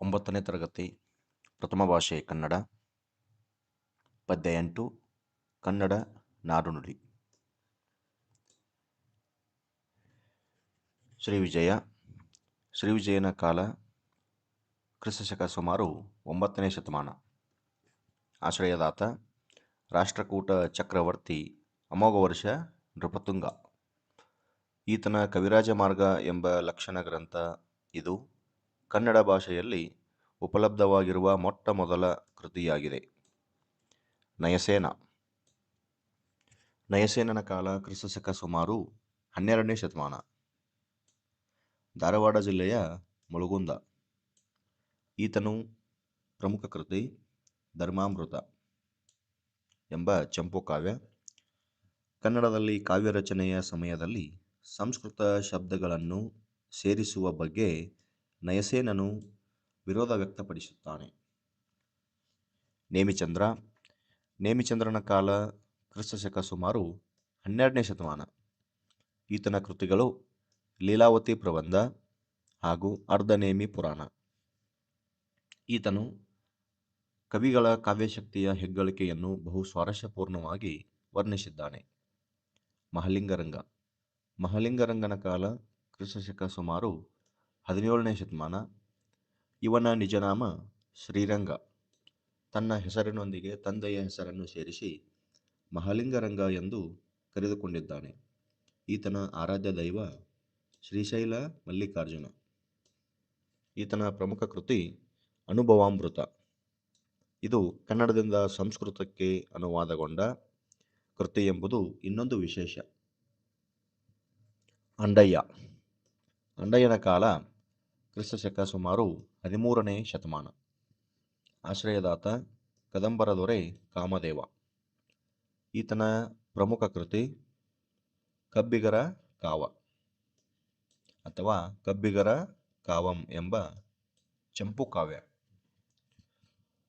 ಒಂಬತ್ತನೇ ತರಗತಿ, ಪ್ರಥಮ ಭಾಷೆ ಕನ್ನಡ ಪದ್ಯ ಎಂಟು ಕನ್ನಡ ನಾಡುನುಡಿ. ಶ್ರೀ ವಿಜಯ ಶ್ರೀ ವಿಜಯನ ಕಾಲ, ಕ್ರಿಸ್ತಶಕ ಸುಮಾರು ಒಂಬತ್ತನೇ ಶತಮಾನ. ಆಶ್ರಯದಾತ, ರಾಷ್ಟ್ರಕೂಟ ಚಕ್ರವರ್ತಿ ಅಮೋಘ ವರ್ಷ ನೃಪತುಂಗ. ಈತನ ಕವಿರಾಜ ಮಾರ್ಗ ಎಂಬ ಲಕ್ಷಣ ಗ್ರಂಥ ಇದು. ಕನ್ನಡ ಭಾಷೆಯಲ್ಲಿ ಉಪಲಬ್ಧವಾಗಿರುವ ಮೊಟ್ಟ ಮೊದಲ ಕೃತಿಯಾಗಿದೆ. ನಯಸೇನ. ನಯಸೇನನ ಕಾಲ ಕ್ರಿಸ್ತಶಕ ಸುಮಾರು ಹನ್ನೆರಡನೇ ಶತಮಾನ. ಧಾರವಾಡ ಜಿಲ್ಲೆಯ ಮುಳುಗುಂದ. ಈತನು ಪ್ರಮುಖ ಕೃತಿ ಧರ್ಮಾಮೃತ ಎಂಬ ಚಂಪು ಕಾವ್ಯ. ಕನ್ನಡದಲ್ಲಿ ಕಾವ್ಯ ರಚನೆಯ ಸಮಯದಲ್ಲಿ ಸಂಸ್ಕೃತ ಶಬ್ದಗಳನ್ನು ಸೇರಿಸುವ ಬಗ್ಗೆ ನಯಸೇನನು ವಿರೋಧ ವ್ಯಕ್ತಪಡಿಸುತ್ತಾನೆ. ನೇಮಿಚಂದ್ರ. ನೇಮಿಚಂದ್ರನ ಕಾಲ ಕ್ರಿಸ್ತಶಕ ಸುಮಾರು ಹನ್ನೆರಡನೇ ಶತಮಾನ. ಈತನ ಕೃತಿಗಳು ಲೀಲಾವತಿ ಪ್ರಬಂಧ ಹಾಗೂ ಅರ್ಧನೇಮಿ ಪುರಾಣ. ಈತನು ಕವಿಗಳ ಕಾವ್ಯಶಕ್ತಿಯ ಹೆಗ್ಗಳಿಕೆಯನ್ನು ಬಹು ಸ್ವಾರಸ್ಯಪೂರ್ಣವಾಗಿ ವರ್ಣಿಸಿದ್ದಾನೆ. ಮಹಲಿಂಗರಂಗ. ಮಹಲಿಂಗರಂಗನ ಕಾಲ ಕ್ರಿಸ್ತಶಕ ಸುಮಾರು ಹದಿನೇಳನೇ ಶತಮಾನ. ಇವನ ನಿಜನಾಮ ಶ್ರೀರಂಗ. ತನ್ನ ಹೆಸರಿನೊಂದಿಗೆ ತಂದೆಯ ಹೆಸರನ್ನು ಸೇರಿಸಿ ಮಹಾಲಿಂಗರಂಗ ಎಂದು ಕರೆದುಕೊಂಡಿದ್ದಾನೆ. ಈತನ ಆರಾಧ್ಯ ದೈವ ಶ್ರೀಶೈಲ ಮಲ್ಲಿಕಾರ್ಜುನ. ಈತನ ಪ್ರಮುಖ ಕೃತಿ ಅನುಭವಾಮೃತ. ಇದು ಕನ್ನಡದಿಂದ ಸಂಸ್ಕೃತಕ್ಕೆ ಅನುವಾದಗೊಂಡ ಕೃತಿ ಎಂಬುದು ಇನ್ನೊಂದು ವಿಶೇಷ. ಅಂಡಯ್ಯ. ಅಂಡಯ್ಯನ ಕಾಲ ಕ್ರಿಸ್ತಶಕ ಸುಮಾರು ಹದಿಮೂರನೇ ಶತಮಾನ. ಆಶ್ರಯದಾತ ಕದಂಬರ ದೊರೆ ಕಾಮದೇವ. ಈತನ ಪ್ರಮುಖ ಕೃತಿ ಕಬ್ಬಿಗರ ಕಾವ ಅಥವಾ ಕಬ್ಬಿಗರ ಕಾವಂ ಎಂಬ ಚಂಪು ಕಾವ್ಯ.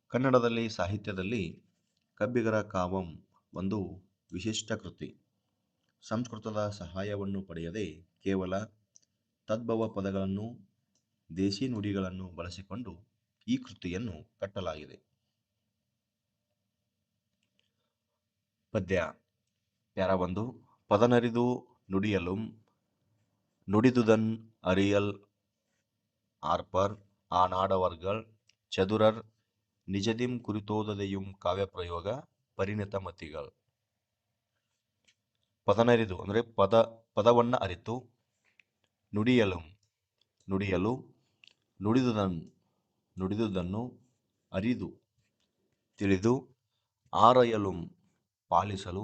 ಕನ್ನಡದಲ್ಲಿ ಸಾಹಿತ್ಯದಲ್ಲಿ ಕಬ್ಬಿಗರ ಕಾವಂ ಒಂದು ವಿಶಿಷ್ಟ ಕೃತಿ. ಸಂಸ್ಕೃತದ ಸಹಾಯವನ್ನು ಪಡೆಯದೆ ಕೇವಲ ತದ್ಭವ ಪದಗಳನ್ನು ದೇಸಿ ನುಡಿಗಳನ್ನು ಬಳಸಿಕೊಂಡು ಈ ಕೃತಿಯನ್ನು ಕಟ್ಟಲಾಗಿದೆ. ಪದ್ಯ ಪ್ಯಾರ ಒಂದು. ಪದನರಿದು ನುಡಿಯಲು, ನುಡಿದುದನ್ ಅರಿಯಲ್ ಆರ್ಪರ್, ಆ ನಾಡವರ್ಗಳ್, ಚದುರರ್, ನಿಜದಿಂ ಕುರಿತೋದದೆಯುಂ ಕಾವ್ಯಪ್ರಯೋಗ, ಪರಿಣಿತ ಮತಿಗಳು. ಪದನರಿದು ಅಂದರೆ ಪದ ಪದವನ್ನ ಅರಿತು, ನುಡಿಯಲು ನುಡಿಯಲು ನುಡಿದುದನ್ನು ನುಡಿದುದನ್ನು ಅರಿದು, ತಿಳಿದು, ಆರಯಲು ಪಾಲಿಸಲು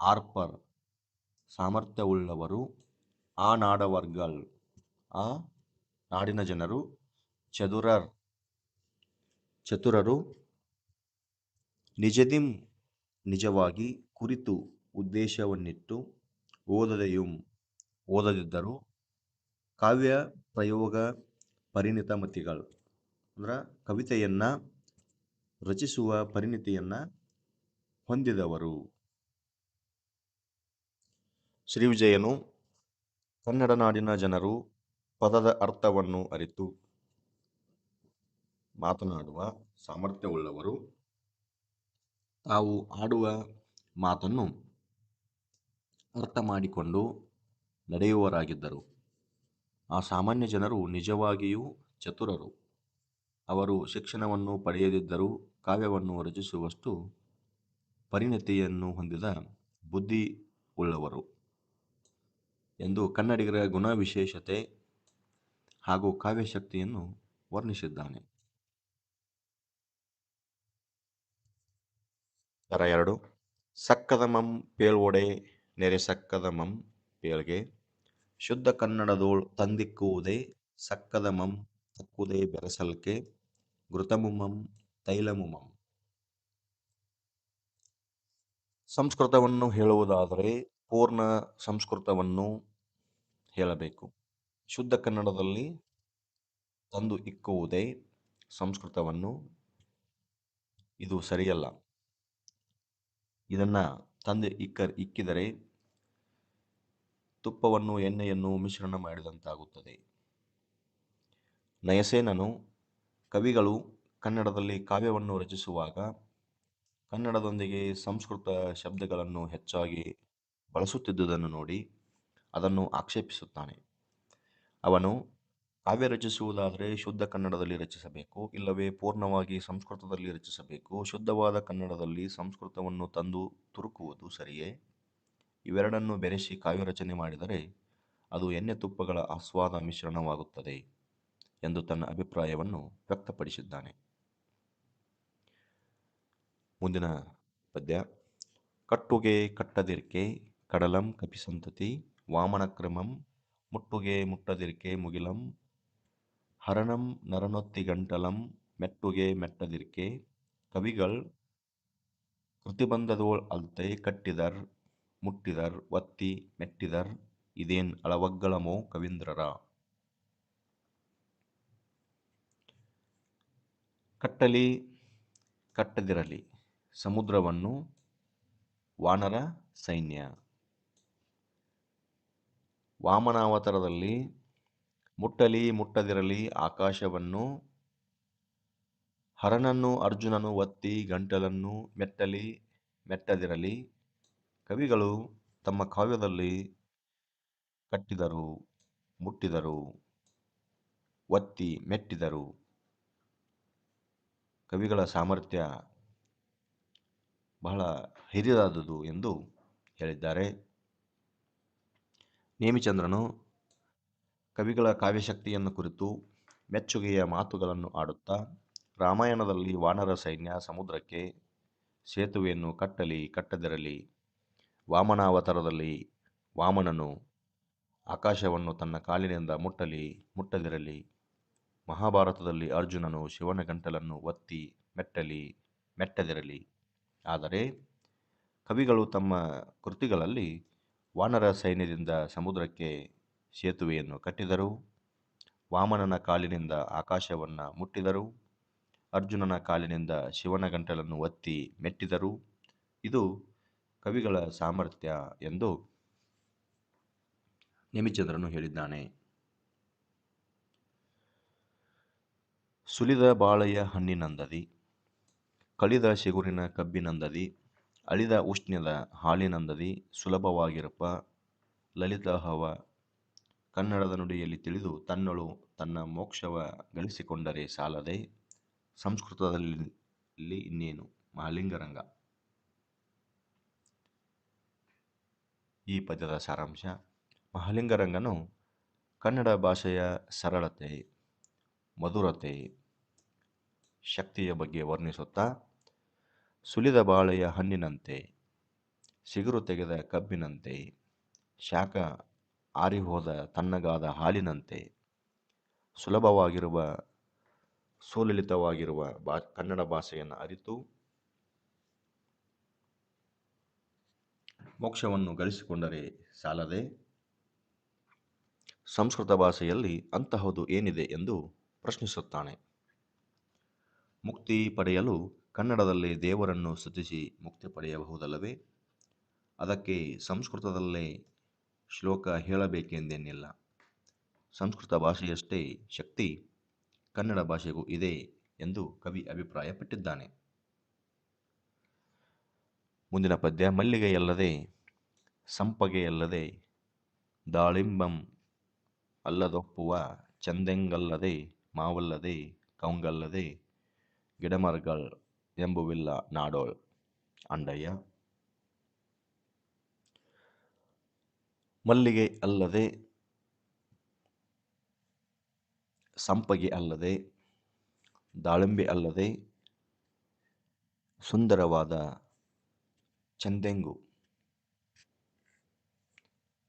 ಆರ್ಪರ್ ಸಾಮರ್ಥ್ಯವುಳ್ಳವರು ಆ ನಾಡವರ್ಗಲ್, ಆ ನಾಡಿನ ಜನರು ಚದುರರ್, ಚತುರರು ನಿಜದಿಂ ನಿಜವಾಗಿ ಕುರಿತು ಉದ್ದೇಶವನ್ನಿಟ್ಟು ಓದದೆಯು ಓದದಿದ್ದರು ಕಾವ್ಯ ಪ್ರಯೋಗ ಪರಿಣಿತ ಮತಿಗಳು. ಅಂದ್ರೆ ಕವಿತೆಯನ್ನು ರಚಿಸುವ ಪರಿಣಿತಿಯನ್ನು ಹೊಂದಿದವರು. ಶ್ರೀ ವಿಜಯನು ಕನ್ನಡ ನಾಡಿನ ಜನರು ಪದದ ಅರ್ಥವನ್ನು ಅರಿತು ಮಾತನಾಡುವ ಸಾಮರ್ಥ್ಯವುಳ್ಳವರು. ತಾವು ಆಡುವ ಮಾತನ್ನು ಅರ್ಥ ಮಾಡಿಕೊಂಡು ನಡೆಯುವವರಾಗಿದ್ದರು ಆ ಸಾಮಾನ್ಯ ಜನರು ನಿಜವಾಗಿಯೂ ಚತುರರು. ಅವರು ಶಿಕ್ಷಣವನ್ನು ಪಡೆಯದಿದ್ದರೂ ಕಾವ್ಯವನ್ನು ರಚಿಸುವಷ್ಟು ಪರಿಣತಿಯನ್ನು ಹೊಂದಿದ ಬುದ್ಧಿ ಉಳ್ಳವರು ಎಂದು ಕನ್ನಡಿಗರ ಗುಣವಿಶೇಷತೆ ಹಾಗೂ ಕಾವ್ಯಶಕ್ತಿಯನ್ನು ವರ್ಣಿಸಿದ್ದಾನೆ. ಎರಡು, ಸಕ್ಕದಮಂ ಪೇಳ್ವೊಡೆ ನೆರೆ ಸಕ್ಕದಮಂ ಪೇಳ್ಗೆ. ಶುದ್ಧ ಕನ್ನಡದೋಳ್ ತಂದಿಕ್ಕುವುದೇ ಸಕ್ಕದಮಂ ತಕ್ಕುದೇ ಬೆರಸಲ್ಕೆ ಘೃತಮುಮಂ ತೈಲಮುಮಂ. ಸಂಸ್ಕೃತವನ್ನು ಹೇಳುವುದಾದರೆ ಪೂರ್ಣ ಸಂಸ್ಕೃತವನ್ನು ಹೇಳಬೇಕು. ಶುದ್ಧ ಕನ್ನಡದಲ್ಲಿ ತಂದು ಇಕ್ಕುವುದೇ ಸಂಸ್ಕೃತವನ್ನು. ಇದು ಸರಿಯಲ್ಲ. ಇದನ್ನು ತಂದು ಇಕ್ಕ ಇಕ್ಕಿದರೆ ತುಪ್ಪವನ್ನು, ಎಣ್ಣೆಯನ್ನು ಮಿಶ್ರಣ ಮಾಡಿದಂತಾಗುತ್ತದೆ. ನಯಸೇನನು ಕವಿಗಳು ಕನ್ನಡದಲ್ಲಿ ಕಾವ್ಯವನ್ನು ರಚಿಸುವಾಗ ಕನ್ನಡದೊಂದಿಗೆ ಸಂಸ್ಕೃತ ಶಬ್ದಗಳನ್ನು ಹೆಚ್ಚಾಗಿ ಬಳಸುತ್ತಿದ್ದುದನ್ನು ನೋಡಿ ಅದನ್ನು ಆಕ್ಷೇಪಿಸುತ್ತಾನೆ. ಅವನು ಕಾವ್ಯ ರಚಿಸುವುದಾದರೆ ಶುದ್ಧ ಕನ್ನಡದಲ್ಲಿ ರಚಿಸಬೇಕು, ಇಲ್ಲವೇ ಪೂರ್ಣವಾಗಿ ಸಂಸ್ಕೃತದಲ್ಲಿ ರಚಿಸಬೇಕು, ಶುದ್ಧವಾದ ಕನ್ನಡದಲ್ಲಿ ಸಂಸ್ಕೃತವನ್ನು ತಂದು ತುರುಕುವುದು ಸರಿಯೇ? ಇವೆರಡನ್ನು ಬೆರೆಸಿ ಕಾವ್ಯ ರಚನೆ ಮಾಡಿದರೆ ಅದು ಎಣ್ಣೆ ತುಪ್ಪಗಳ ಆಸ್ವಾದ ಮಿಶ್ರಣವಾಗುತ್ತದೆ ಎಂದು ತನ್ನ ಅಭಿಪ್ರಾಯವನ್ನು ವ್ಯಕ್ತಪಡಿಸಿದ್ದಾನೆ. ಮುಂದಿನ ಪದ್ಯ, ಕಟ್ಟುಗೆ ಕಟ್ಟದಿರ್ಕೆ, ಕಡಲಂ ಕಪಿಸಂತತಿ ವಾಮನಕ್ರಮಂ ಮುಟ್ಟುಗೆ ಮುಟ್ಟದಿರ್ಕೆ ಮುಗಿಲಂ, ಹರಣಂ ನರನೊತ್ತಿ ಗಂಟಲಂ, ಮೆಟ್ಟುಗೆ ಮೆಟ್ಟದಿರ್ಕೆ, ಕವಿಗಳ್ ಕೃತಿಬಂಧದೋಳ್ ಅಲ್ತೈ ಕಟ್ಟಿದರ್ ಮುಟ್ಟಿದರ್ ಒತ್ತಿ ಮೆಟ್ಟಿದರ್ ಇದೇನ್ ಅಳವಗ್ಗಳಮೋ ಕವೀಂದ್ರರ? ಕಟ್ಟಲಿ ಕಟ್ಟದಿರಲಿ ಸಮುದ್ರವನ್ನು ವಾನರ ಸೈನ್ಯ. ವಾಮನಾವತಾರದಲ್ಲಿ ಮುಟ್ಟಲಿ ಮುಟ್ಟದಿರಲಿ ಆಕಾಶವನ್ನು ಹರನನ್ನು ಅರ್ಜುನನು ಒತ್ತಿ ಗಂಟಲನ್ನು ಮೆಟ್ಟಲಿ ಮೆಟ್ಟದಿರಲಿ ಕವಿಗಳು ತಮ್ಮ ಕಾವ್ಯದಲ್ಲಿ ಕಟ್ಟಿದರು, ಮುಟ್ಟಿದರು, ಒತ್ತಿ ಮೆಟ್ಟಿದರು. ಕವಿಗಳ ಸಾಮರ್ಥ್ಯ ಬಹಳ ಹಿರಿದಾದುದು ಎಂದು ಹೇಳಿದ್ದಾರೆ. ನೇಮಿಚಂದ್ರನು ಕವಿಗಳ ಕಾವ್ಯಶಕ್ತಿಯನ್ನು ಕುರಿತು ಮೆಚ್ಚುಗೆಯ ಮಾತುಗಳನ್ನು ಆಡುತ್ತಾ, ರಾಮಾಯಣದಲ್ಲಿ ವಾನರ ಸೈನ್ಯ ಸಮುದ್ರಕ್ಕೆ ಸೇತುವೆಯನ್ನು ಕಟ್ಟಲಿ, ಕಟ್ಟದಿರಲಿ ವಾಮನಾವತಾರದಲ್ಲಿ ವಾಮನನು ಆಕಾಶವನ್ನು ತನ್ನ ಕಾಲಿನಿಂದ ಮುಟ್ಟಲಿ, ಮುಟ್ಟದಿರಲಿ. ಮಹಾಭಾರತದಲ್ಲಿ ಅರ್ಜುನನು ಶಿವನ ಗಂಟಲನ್ನು ಒತ್ತಿ ಮೆಟ್ಟಲಿ, ಮೆಟ್ಟದಿರಲಿ. ಆದರೆ ಕವಿಗಳು ತಮ್ಮ ಕೃತಿಗಳಲ್ಲಿ ವಾನರ ಸೈನ್ಯದಿಂದ ಸಮುದ್ರಕ್ಕೆ ಸೇತುವೆಯನ್ನು ಕಟ್ಟಿದರು, ವಾಮನನ ಕಾಲಿನಿಂದ ಆಕಾಶವನ್ನು ಮುಟ್ಟಿದರು, ಅರ್ಜುನನ ಕಾಲಿನಿಂದ ಶಿವನ ಗಂಟಲನ್ನು ಒತ್ತಿ ಮೆಟ್ಟಿದರು. ಇದು ಕವಿಗಳ ಸಾಮರ್ಥ್ಯ ಎಂದು ನೇಮಿಚಂದ್ರನು ಹೇಳಿದ್ದಾನೆ. ಸುಲಿದ ಬಾಳೆಯ ಹಣ್ಣಿನಂದದಿ ಕಳಿದ ಶಿಗುರಿನ ಕಬ್ಬಿನಂದದಿ ಅಳಿದ ಉಷ್ಣದ ಹಾಲಿನಂದದಿ ಸುಲಭವಾಗಿರಪ್ಪ ಲಲಿತಹವ ಕನ್ನಡದ ನುಡಿಯಲ್ಲಿ ತಿಳಿದು ತನ್ನಳು ತನ್ನ ಮೋಕ್ಷವ ಗಳಿಸಿಕೊಂಡರೆ ಸಾಲದೆ, ಸಂಸ್ಕೃತದಲ್ಲಿ ಇನ್ನೇನು, ಮಹಾಲಿಂಗರಂಗ. ಈ ಪದ್ಯದ ಸಾರಾಂಶ ಮಹಾಲಿಂಗರಂಗನು ಕನ್ನಡ ಭಾಷೆಯ ಸರಳತೆ, ಮಧುರತೆ, ಶಕ್ತಿಯ ಬಗ್ಗೆ ವರ್ಣಿಸುತ್ತಾ, ಸುಲಿದ ಬಾಳೆಯ ಹಣ್ಣಿನಂತೆ, ಸಿಗುರು ತೆಗೆದ ಕಬ್ಬಿನಂತೆ, ಶಾಖ ಆರಿಹೋದ ತಣ್ಣಗಾದ ಹಾಲಿನಂತೆ, ಸುಲಭವಾಗಿರುವ, ಸುಲಲಿತವಾಗಿರುವ ಬಾ, ಕನ್ನಡ ಭಾಷೆಯನ್ನು ಅರಿತು ಮೋಕ್ಷವನ್ನು ಗಳಿಸಿಕೊಂಡರೆ ಸಾಲದೆ? ಸಂಸ್ಕೃತ ಭಾಷೆಯಲ್ಲಿ ಅಂತಹದು ಏನಿದೆ ಎಂದು ಪ್ರಶ್ನಿಸುತ್ತಾನೆ. ಮುಕ್ತಿ ಪಡೆಯಲು ಕನ್ನಡದಲ್ಲಿ ದೇವರನ್ನು ಸ್ತುತಿಸಿ ಮುಕ್ತಿ ಪಡೆಯಬಹುದಲ್ಲವೇ? ಅದಕ್ಕೆ ಸಂಸ್ಕೃತದಲ್ಲೇ ಶ್ಲೋಕ ಹೇಳಬೇಕೆಂದೇನಿಲ್ಲ ಸಂಸ್ಕೃತ ಭಾಷೆಯಷ್ಟೇ ಶಕ್ತಿ ಕನ್ನಡ ಭಾಷೆಗೂ ಇದೆ ಎಂದು ಕವಿ ಅಭಿಪ್ರಾಯಪಟ್ಟಿದ್ದಾನೆ. ಮುಂದಿನ ಪದ್ಯ, ಮಲ್ಲಿಗೆಯಲ್ಲದೆ, ಸಂಪಗೆಯಲ್ಲದೆ, ದಾಳಿಂಬಂ ಅಲ್ಲದೊಪ್ಪುವ, ಚಂದೆಂಗಲ್ಲದೆ, ಮಾವಲ್ಲದೆ, ಕೌಂಗಲ್ಲದೆ, ಗಿಡಮರಗಳ್ ಎಂಬುವಿಲ್ಲ ನಾಡೋಳ್. ಅಂಡಯ್ಯ. ಮಲ್ಲಿಗೆ ಅಲ್ಲದೆ, ಸಂಪಗೆ ಅಲ್ಲದೆ, ದಾಳಿಂಬೆ ಅಲ್ಲದೆ, ಸುಂದರವಾದ ಚಂದೆಂಗು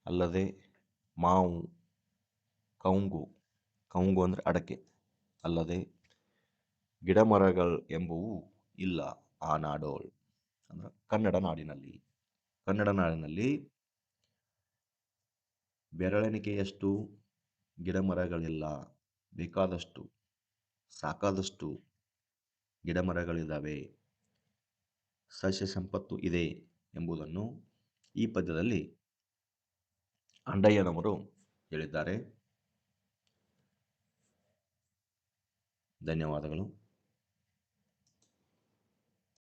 ಅಲ್ಲದೆ ಮಾವು, ಕೌಂಗು ಕೌಂಗು ಅಂದರೆ ಅಡಕೆ. ಅಲ್ಲದೆ ಗಿಡಮರಗಳು ಎಂಬುವು ಇಲ್ಲ ಆ ನಾಡೋಳ್ ಅಂದರೆ ಕನ್ನಡ ನಾಡಿನಲ್ಲಿ. ಕನ್ನಡ ನಾಡಿನಲ್ಲಿ ಬೆರಳೆಣಿಕೆಯಷ್ಟು, ಗಿಡಮರಗಳಿಲ್ಲ, ಬೇಕಾದಷ್ಟು, ಸಾಕಾದಷ್ಟು ಗಿಡಮರಗಳಿದ್ದಾವೆ ಸಸ್ಯ ಸಂಪತ್ತು ಇದೆ ಎಂಬುದನ್ನು ಈ ಪದ್ಯದಲ್ಲಿ ಅಂಡಯ್ಯನವರು ಹೇಳಿದ್ದಾರೆ. ಧನ್ಯವಾದಗಳು.